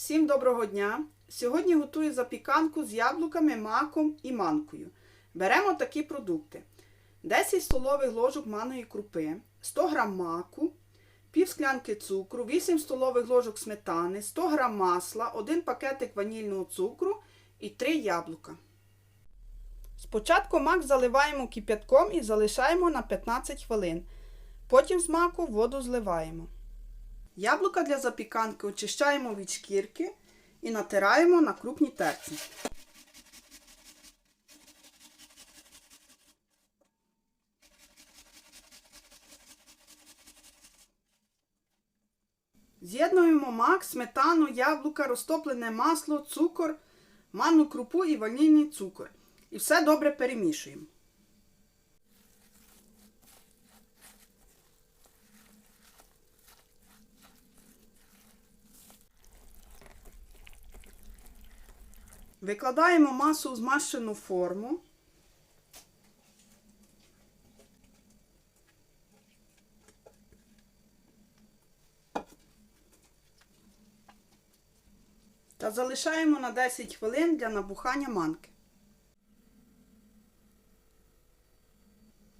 Всім доброго дня! Сьогодні готую запіканку з яблуками, маком і манкою. Беремо такі продукти: 10 столових ложок манної крупи, 100 г маку, пів склянки цукру, 8 столових ложок сметани, 100 г масла, 1 пакетик ванільного цукру і 3 яблука. Спочатку мак заливаємо кип'ятком і залишаємо на 15 хвилин. Потім з маку воду зливаємо. Яблука для запіканки очищаємо від шкірки і натираємо на крупній терці. З'єднуємо мак, сметану, яблука, розтоплене масло, цукор, манну крупу і ванільний цукор. І все добре перемішуємо. Викладаємо масу в змащену форму. Та залишаємо на 10 хвилин для набухання манки.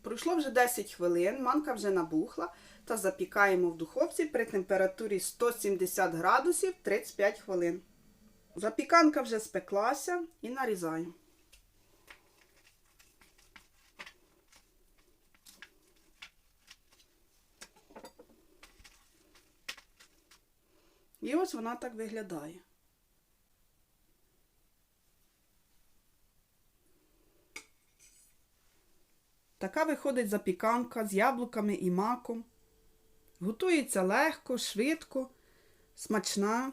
Пройшло вже 10 хвилин, манка вже набухла та запікаємо в духовці при температурі 170 градусів 35 хвилин. Запіканка вже спеклася і нарізаю. І ось вона так виглядає. Така виходить запіканка з яблуками і маком. Готується легко, швидко, смачна.